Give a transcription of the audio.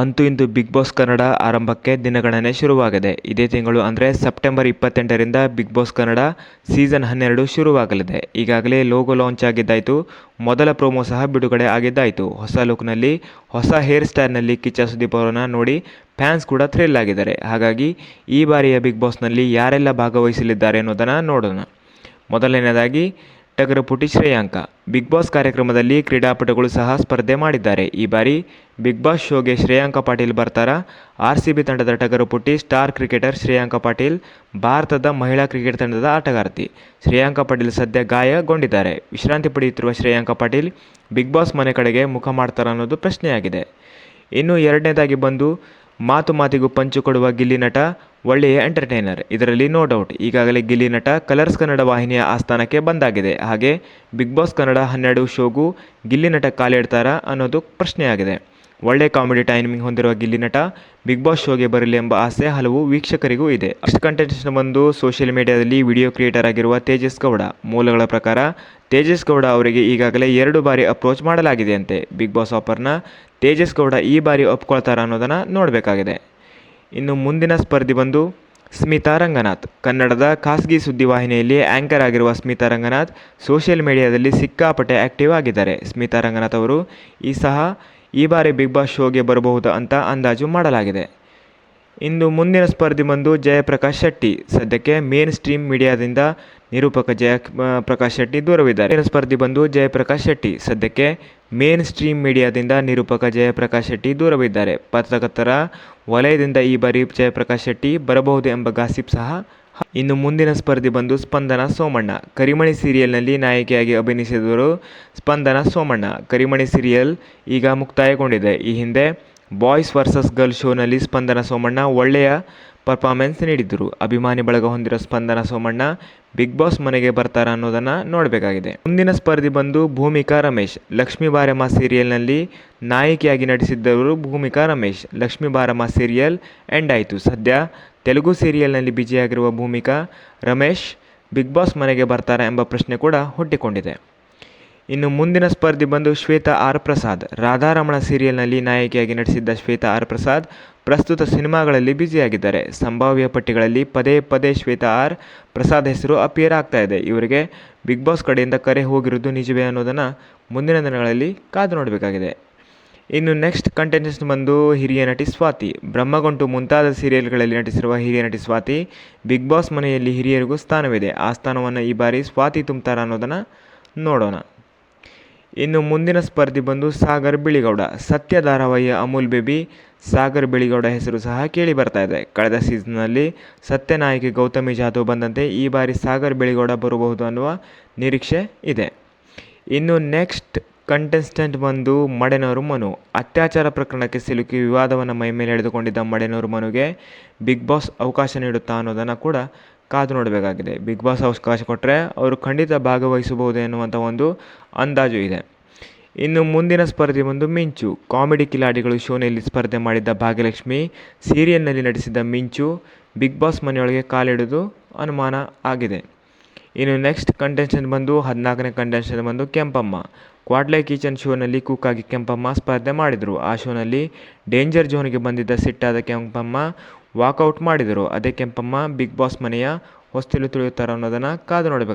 ಅಂತೂ ಇಂದು big boss Kannada ಆರಂಭಕ್ಕೆ ದಿನಗಣನೆ ಶುರುವಾಗಿದೆ. ಇದೇ ತಿಂಗಳು ಅಂದರೆ ಸೆಪ್ಟೆಂಬರ್ ಇಪ್ಪತ್ತೆಂಟರಿಂದ ಬಿಗ್ ಬಾಸ್ ಕನ್ನಡ ಸೀಸನ್ ಹನ್ನೆರಡು ಶುರುವಾಗಲಿದೆ. ಈಗಾಗಲೇ ಲೋಗೋ ಲಾಂಚ್ ಆಗಿದ್ದಾಯಿತು. ಮೊದಲ ಪ್ರೋಮೋ ಸಹ ಬಿಡುಗಡೆ ಆಗಿದ್ದಾಯಿತು. ಹೊಸ ಲುಕ್ನಲ್ಲಿ, ಹೊಸ ಹೇರ್ ಸ್ಟೈಲ್ನಲ್ಲಿ ಕಿಚ್ಚ ಸುದೀಪ್ ಅವರನ್ನು ನೋಡಿ ಫ್ಯಾನ್ಸ್ ಕೂಡ ಥ್ರಿಲ್ ಆಗಿದ್ದಾರೆ. ಹಾಗಾಗಿ ಈ ಬಾರಿಯ ಬಿಗ್ ಬಾಸ್ನಲ್ಲಿ ಯಾರೆಲ್ಲ ಭಾಗವಹಿಸಲಿದ್ದಾರೆ ಅನ್ನೋದನ್ನು ನೋಡೋಣ. ಮೊದಲನೆಯದಾಗಿ ಟಗರುಪುಟಿ ಶ್ರೇಯಾಂಕ. ಬಿಗ್ ಬಾಸ್ ಕಾರ್ಯಕ್ರಮದಲ್ಲಿ ಕ್ರೀಡಾಪಟುಗಳು ಸಹ ಸ್ಪರ್ಧೆ ಮಾಡಿದ್ದಾರೆ. ಈ ಬಾರಿ ಬಿಗ್ ಬಾಸ್ ಶೋಗೆ ಶ್ರೇಯಾಂಕ ಪಾಟೀಲ್ ಬರ್ತಾರಾ? ಆರ್ ಸಿ ಬಿ ತಂಡದ ಟಗರುಪುಟಿ ಸ್ಟಾರ್ ಕ್ರಿಕೆಟರ್ ಶ್ರೇಯಾಂಕ ಪಾಟೀಲ್, ಭಾರತದ ಮಹಿಳಾ ಕ್ರಿಕೆಟ್ ತಂಡದ ಆಟಗಾರ್ತಿ. ಶ್ರೇಯಾಂಕ ಪಾಟೀಲ್ ಸದ್ಯ ಗಾಯಗೊಂಡಿದ್ದಾರೆ. ವಿಶ್ರಾಂತಿ ಪಡೆಯುತ್ತಿರುವ ಶ್ರೇಯಾಂಕ ಪಾಟೀಲ್, ಬಿಗ್ ಬಾಸ್ ಮನೆ ಕಡೆಗೆ ಮುಖ ಮಾಡ್ತಾರ ಅನ್ನೋದು ಪ್ರಶ್ನೆಯಾಗಿದೆ. ಇನ್ನು ಎರಡನೇದಾಗಿ ಬಂದು ಮಾತು ಮಾತಿಗೂ ಪಂಚು ಕೊಡುವ ಗಿಲ್ಲಿ ನಟ, ಒಳ್ಳೆಯ ಎಂಟರ್ಟೈನರ್. ಇದರಲ್ಲಿ ನೋ ಡೌಟ್ ಈಗಾಗಲೇ ಗಿಲ್ಲಿ ನಟ ಕಲರ್ಸ್ ಕನ್ನಡ ವಾಹಿನಿಯ ಆಸ್ಥಾನಕ್ಕೆ ಬಂದಾಗಿದೆ. ಹಾಗೆ ಬಿಗ್ ಬಾಸ್ ಕನ್ನಡ ಹನ್ನೆರಡು ಶೋಗೂ ಗಿಲ್ಲಿ ನಟ ಕಾಲಿಡ್ತಾರಾ ಅನ್ನೋದು ಪ್ರಶ್ನೆಯಾಗಿದೆ. ಒಳ್ಳೆ ಕಾಮಿಡಿ ಟೈಮಿಂಗ್ ಹೊಂದಿರುವ ಗಿಲ್ಲಿ ನಟ ಬಿಗ್ ಬಾಸ್ ಶೋಗೆ ಬರಲಿ ಎಂಬ ಆಸೆ ಹಲವು ವೀಕ್ಷಕರಿಗೂ ಇದೆ. ಅಷ್ಟು ಕಂಟೆಂಟ್ಸ್ನ ಬಂದು ಸೋಷಿಯಲ್ ಮೀಡಿಯಾದಲ್ಲಿ ವಿಡಿಯೋ ಕ್ರಿಯೇಟರ್ ಆಗಿರುವ ತೇಜಸ್ ಗೌಡ. ಮೂಲಗಳ ಪ್ರಕಾರ ತೇಜಸ್ ಗೌಡ ಅವರಿಗೆ ಈಗಾಗಲೇ ಎರಡು ಬಾರಿ ಅಪ್ರೋಚ್ ಮಾಡಲಾಗಿದೆಯಂತೆ. ಬಿಗ್ ಬಾಸ್ ಆಫರ್ನ ತೇಜಸ್ ಗೌಡ ಈ ಬಾರಿ ಒಪ್ಕೊಳ್ತಾರ ಅನ್ನೋದನ್ನು ನೋಡಬೇಕಾಗಿದೆ. ಇನ್ನು ಮುಂದಿನ ಸ್ಪರ್ಧಿ ಬಂದು ಸ್ಮಿತಾ ರಂಗನಾಥ್. ಕನ್ನಡದ ಖಾಸಗಿ ಸುದ್ದಿವಾಹಿನಿಯಲ್ಲಿ ಆ್ಯಂಕರ್ ಆಗಿರುವ ಸ್ಮಿತಾ ರಂಗನಾಥ್ ಸೋಷಿಯಲ್ ಮೀಡಿಯಾದಲ್ಲಿ ಸಿಕ್ಕಾಪಟ್ಟೆ ಆ್ಯಕ್ಟಿವ್ ಆಗಿದ್ದಾರೆ. ಸ್ಮಿತಾ ರಂಗನಾಥ್ ಅವರು ಈ ಸಹ ಈ ಬಾರಿ ಬಿಗ್ ಬಾಸ್ ಶೋಗೆ ಬರಬಹುದು ಅಂತ ಅಂದಾಜು ಮಾಡಲಾಗಿದೆ. ಇಂದು ಮುಂದಿನ ಸ್ಪರ್ಧಿ ಬಂದು ಜಯಪ್ರಕಾಶ್ ಶೆಟ್ಟಿ. ಸದ್ಯಕ್ಕೆ ಮೇನ್ ಸ್ಟ್ರೀಮ್ ಮೀಡಿಯಾದಿಂದ ನಿರೂಪಕ ಜಯ ಪ್ರಕಾಶ್ ಶೆಟ್ಟಿ ದೂರವಿದ್ದಾರೆ. ಮುಂದಿನ ಸ್ಪರ್ಧಿ ಬಂದು ಜಯಪ್ರಕಾಶ್ ಶೆಟ್ಟಿ. ಸದ್ಯಕ್ಕೆ ಮೇನ್ ಸ್ಟ್ರೀಮ್ ಮೀಡಿಯಾದಿಂದ ನಿರೂಪಕ ಜಯಪ್ರಕಾಶ್ ಶೆಟ್ಟಿ ದೂರವಿದ್ದಾರೆ. ಪತ್ರಕರ್ತರ ವಲಯದಿಂದ ಈ ಬಾರಿ ಜಯಪ್ರಕಾಶ್ ಶೆಟ್ಟಿ ಬರಬಹುದು ಎಂಬ ಗಾಸಿಪ್ ಸಹ ಇನ್ನು ಮುಂದಿನ ಸ್ಪರ್ಧಿ ಬಂದು ಸ್ಪಂದನ ಸೋಮಣ್ಣ. ಕರಿಮಣಿ ಸೀರಿಯಲ್ನಲ್ಲಿ ನಾಯಕಿಯಾಗಿ ಅಭಿನಯಿಸಿದವರು ಸ್ಪಂದನ ಸೋಮಣ್ಣ. ಕರಿಮಣಿ ಸೀರಿಯಲ್ ಈಗ ಮುಕ್ತಾಯಗೊಂಡಿದೆ. ಈ ಹಿಂದೆ ಬಾಯ್ಸ್ ವರ್ಸಸ್ ಗರ್ಲ್ ಶೋನಲ್ಲಿ ಸ್ಪಂದನ ಸೋಮಣ್ಣ ಒಳ್ಳೆಯ ಪರ್ಫಾರ್ಮೆನ್ಸ್ ನೀಡಿದ್ದರು. ಅಭಿಮಾನಿ ಬಳಗ ಹೊಂದಿರೋ ಸ್ಪಂದನ ಸೋಮಣ್ಣ ಬಿಗ್ ಬಾಸ್ ಮನೆಗೆ ಬರ್ತಾರ ಅನ್ನೋದನ್ನು ನೋಡಬೇಕಾಗಿದೆ. ಮುಂದಿನ ಸ್ಪರ್ಧಿ ಬಂದು ಭೂಮಿಕಾ ರಮೇಶ್. ಲಕ್ಷ್ಮೀ ಬಾರಮ್ಮ ಸೀರಿಯಲ್ನಲ್ಲಿ ನಾಯಕಿಯಾಗಿ ನಟಿಸಿದ್ದವರು ಭೂಮಿಕಾ ರಮೇಶ್. ಲಕ್ಷ್ಮೀ ಬಾರಮ್ಮ ಸೀರಿಯಲ್ ಎಂಡ್ ಆಯಿತು. ಸದ್ಯ ತೆಲುಗು ಸೀರಿಯಲ್ನಲ್ಲಿ ಬಿಜಿಯಾಗಿರುವ ಭೂಮಿಕಾ ರಮೇಶ್ ಬಿಗ್ ಬಾಸ್ ಮನೆಗೆ ಬರ್ತಾರಾ ಎಂಬ ಪ್ರಶ್ನೆ ಕೂಡ ಹುಟ್ಟಿಕೊಂಡಿದೆ. ಇನ್ನು ಮುಂದಿನ ಸ್ಪರ್ಧಿ ಬಂದು ಶ್ವೇತಾ ಆರ್ ಪ್ರಸಾದ್ ರಾಧಾರಮಣ ಸೀರಿಯಲ್ನಲ್ಲಿ ನಾಯಕಿಯಾಗಿ ನಟಿಸಿದ್ದ ಶ್ವೇತಾ ಆರ್ ಪ್ರಸಾದ್ ಪ್ರಸ್ತುತ ಸಿನಿಮಾಗಳಲ್ಲಿ ಬ್ಯುಸಿಯಾಗಿದ್ದಾರೆ. ಸಂಭಾವ್ಯ ಪಟ್ಟಿಗಳಲ್ಲಿ ಪದೇ ಪದೇ ಶ್ವೇತಾ ಆರ್ ಪ್ರಸಾದ್ ಹೆಸರು ಅಪಿಯರ್ ಆಗ್ತಾ ಇದೆ. ಇವರಿಗೆ ಬಿಗ್ ಬಾಸ್ ಕಡೆಯಿಂದ ಕರೆ ಹೋಗಿರೋದು ನಿಜವೇ ಅನ್ನೋದನ್ನು ಮುಂದಿನ ದಿನಗಳಲ್ಲಿ ಕಾದು ನೋಡಬೇಕಾಗಿದೆ. ಇನ್ನು ನೆಕ್ಸ್ಟ್ ಕಂಟೆಂಟೆಸ್ಟ್ ಬಂದು ಹಿರಿಯ ನಟಿ ಸ್ವಾತಿ. ಬ್ರಹ್ಮಗೊಂಟು ಮುಂತಾದ ಸೀರಿಯಲ್ಗಳಲ್ಲಿ ನಟಿಸಿರುವ ಹಿರಿಯ ನಟಿ ಸ್ವಾತಿ ಬಿಗ್ ಬಾಸ್ ಮನೆಯಲ್ಲಿ ಹಿರಿಯರಿಗೂ ಸ್ಥಾನವಿದೆ. ಆ ಸ್ಥಾನವನ್ನು ಈ ಬಾರಿ ಸ್ವಾತಿ ತುಂಬ್ತಾರ ಅನ್ನೋದನ್ನು ನೋಡೋಣ. ಇನ್ನು ಮುಂದಿನ ಸ್ಪರ್ಧಿ ಬಂದು ಸಾಗರ್ ಬಿಳಿಗೌಡ. ಸತ್ಯ ಧಾರಾವಾಹಿಯ ಅಮೂಲ್ ಬೇಬಿ, ಸಾಗರ್ ಬಿಳಿಗೌಡ ಹೆಸರು ಸಹ ಕೇಳಿ ಬರ್ತಾ ಇದೆ. ಕಳೆದ ಸೀಸನ್ನಲ್ಲಿ ಸತ್ಯ ನಾಯಕಿ ಗೌತಮಿ ಜಾಧವ್ ಬಂದಂತೆ ಈ ಬಾರಿ ಸಾಗರ್ ಬಿಳಿಗೌಡ ಬರಬಹುದು ಅನ್ನುವ ನಿರೀಕ್ಷೆ ಇದೆ. ಇನ್ನು ನೆಕ್ಸ್ಟ್ ಕಂಟೆಸ್ಟೆಂಟ್ ಬಂದು ಮಡೆನೂರು ಮನು. ಅತ್ಯಾಚಾರ ಪ್ರಕರಣಕ್ಕೆ ಸಿಲುಕಿ ವಿವಾದವನ್ನು ಮೈಮೇಲೆ ಎಳೆದುಕೊಂಡಿದ್ದ ಮಡೆನೂರು ಮನುಗೆ ಬಿಗ್ ಬಾಸ್ ಅವಕಾಶ ನೀಡುತ್ತಾ ಅನ್ನೋದನ್ನು ಕೂಡ ಕಾದು ನೋಡಬೇಕಾಗಿದೆ. ಬಿಗ್ ಬಾಸ್ ಅವಕಾಶ ಕೊಟ್ಟರೆ ಅವರು ಖಂಡಿತ ಭಾಗವಹಿಸಬಹುದು ಎನ್ನುವಂಥ ಒಂದು ಅಂದಾಜು ಇದೆ. ಇನ್ನು ಮುಂದಿನ ಸ್ಪರ್ಧೆ ಬಂದು ಮಿಂಚು. ಕಾಮಿಡಿ ಕಿಲಾಡಿಗಳು ಶೋನಲ್ಲಿ ಸ್ಪರ್ಧೆ ಮಾಡಿದ್ದ ಭಾಗ್ಯಲಕ್ಷ್ಮಿ ಸೀರಿಯಲ್ನಲ್ಲಿ ನಟಿಸಿದ್ದ ಮಿಂಚು ಬಿಗ್ ಬಾಸ್ ಮನೆಯೊಳಗೆ ಕಾಲಿಡೋದು ಅನುಮಾನ ಆಗಿದೆ. ಇನ್ನು ನೆಕ್ಸ್ಟ್ ಕಂಟೆನ್ಷನ್ ಬಂದು ಹದಿನಾಲ್ಕನೇ ಕಂಟೆನ್ಷನ್ ಬಂದು ಕೆಂಪಮ್ಮ. ಕ್ವಾಡ್ಲೈ ಕಿಚನ್ ಶೋನಲ್ಲಿ ಕುಕ್ಕಾಗಿ ಕೆಂಪಮ್ಮ ಸ್ಪರ್ಧೆ ಮಾಡಿದರು. ಆ ಶೋನಲ್ಲಿ ಡೇಂಜರ್ ಝೋನ್ಗೆ ಬಂದಿದ್ದ ಸಿಟ್ಟಾದ ಕೆಂಪಮ್ಮ ವಾಕೌಟ್ ಮಾಡಿದರು. ಅದೇ ಕೆಂಪಮ್ಮ ಬಿಗ್ ಬಾಸ್ ಮನೆಯ ಹೊಸ್ತಿಲು ತುಳಿಯುತ್ತಾರೆ ಅನ್ನೋದನ್ನು ಕಾದು ನೋಡಬೇಕು.